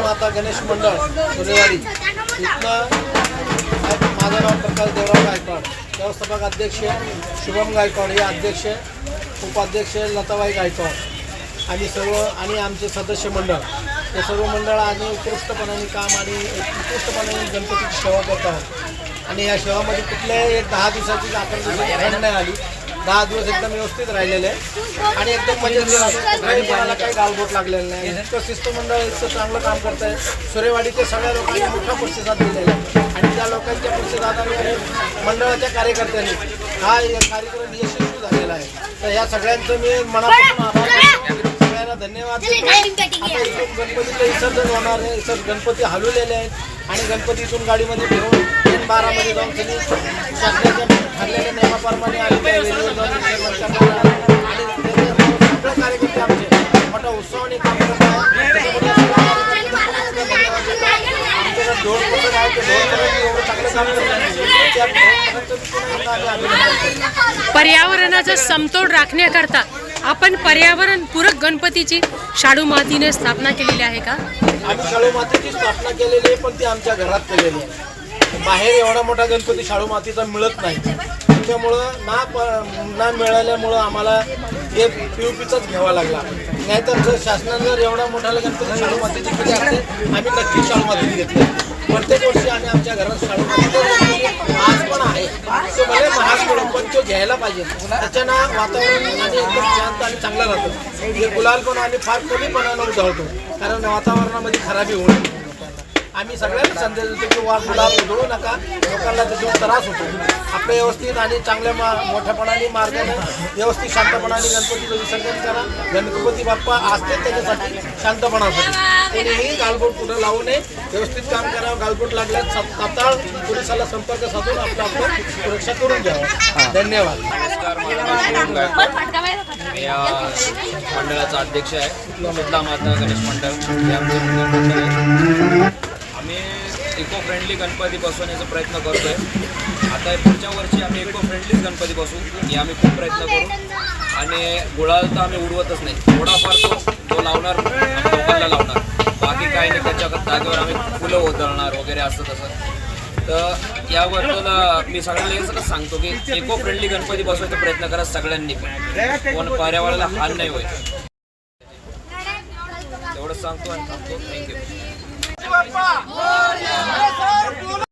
माता गणेश मंडळ सुरेवाडी इथनं माझं नाव प्रकाश देवराव गायकवाड. व्यवस्थापक अध्यक्ष शुभम गायकवाड हे अध्यक्ष उपाध्यक्ष लताबाई गायकवाड. आणि सर्व आणि आमचे सदस्य मंडळ. हे सर्व मंडळ आणि उत्कृष्टपणाने काम आणि उत्कृष्टपणाने गणपतीची सेवा करत आहोत. आणि या सेवामध्ये कुठल्याही एक दहा दिवसाची अकरा नाही आली. दहा दिवस एकदम व्यवस्थित राहिलेले आहे. आणि एकदम म्हणजे कोणाला काही गालबोट लागलेलं नाही. इतकं इतकं चांगलं काम करत आहे सुरेवाडीच्या सगळ्या लोकांनी मोठा प्रतिसाद दिलेला आहे. आणि त्या लोकांच्या प्रतिसादाने मंडळाच्या कार्यकर्त्यांनी हा कार्यक्रम यशस्वी झालेला आहे. तर या सगळ्यांचं मी मनापासून आभार मानतो. सगळ्यांना धन्यवाद. आता इथून गणपतीचं विसर्जन होणार आहे. सर गणपती हलवलेले आहेत. आणि गणपतीतून गाडीमध्ये घेऊन तीन बारामध्ये जाऊन त्यांनी शासनाच्या ठरलेल्या नियमाप्रमाणे पर्यावरणाचा समतोल राखण्याकरता आपण पर्यावरण पूरक गणपतीची शाडू मातीने स्थापना केलेली आहे का? आम्ही शाळू मातीची स्थापना केलेली आहे पण ती आमच्या घरात केलेली आहे. बाहेर एवढा मोठा गणपती शाळू मातीचा मिळत नाही. त्याच्यामुळं ना प ना मिळाल्यामुळं आम्हाला हे पी पीचाच घ्यावा लागला. नाहीतर जर शासनानं जर एवढा मोठा गणपती शाळू मातीची केली असते आम्ही नक्की शाळू मातीची घेतली प्रत्येक वर्षी आम्ही आमच्या घरात शाळू मातीचा आज पण आहे. तो भले महाग पडो पण तो घ्यायला पाहिजे. त्याच्यानं वातावरण आणि एकदम शांत आणि चांगलं राहतं. हे गुलाल पण आम्ही फार कमीपणानं उधळतो. कारण वातावरणामध्ये खराबी होऊ नये. आम्ही सगळ्यांना संदेश देतो की वा गुलाब उधळू नका. लोकांना त्याच्यावर त्रास होतो. आपलं व्यवस्थित आणि चांगल्या मा मोठ्यापणाने मार्गाने व्यवस्थित शांतपणाने गणपतीचं विसर्जन करा. गणपती बाप्पा असते त्याच्यासाठी शांतपणासाठी. कोणीही गालबोट कुठं लावू नये. व्यवस्थित काम करावं. गालबोट लागल्यास तात- तात्काळ पोलिसाला संपर्क साधून आपलं आपलं सुरक्षा करून घ्यावं. धन्यवाद. मी या मंडळाचा अध्यक्ष आहे. मुद्दा माता गणेश मंडळ. आम्ही इको फ्रेंडली गणपती बसवण्याचा प्रयत्न करतो आहे आता पुढच्या वर्षी आम्ही इको फ्रेंडलीच गणपती बसू हे आम्ही खूप प्रयत्न करू. आणि गुळाल तर आम्ही उडवतच नाही. थोडाफार तो तो लावणार लोकांना लावणार. बाकी काही नाही त्याच्या जागेवर आम्ही फुलं उतरणार वगैरे असं तसं. तर याबद्दल मी सगळ्यांना सगळं सांगतो की इको फ्रेंडली गणपती बसवायचा प्रयत्न करा सगळ्यांनी पण. कोण पर्यावरणाला हान नाही होईल एवढंच सांगतो आणि सांगतो थँक्यू बाप्पा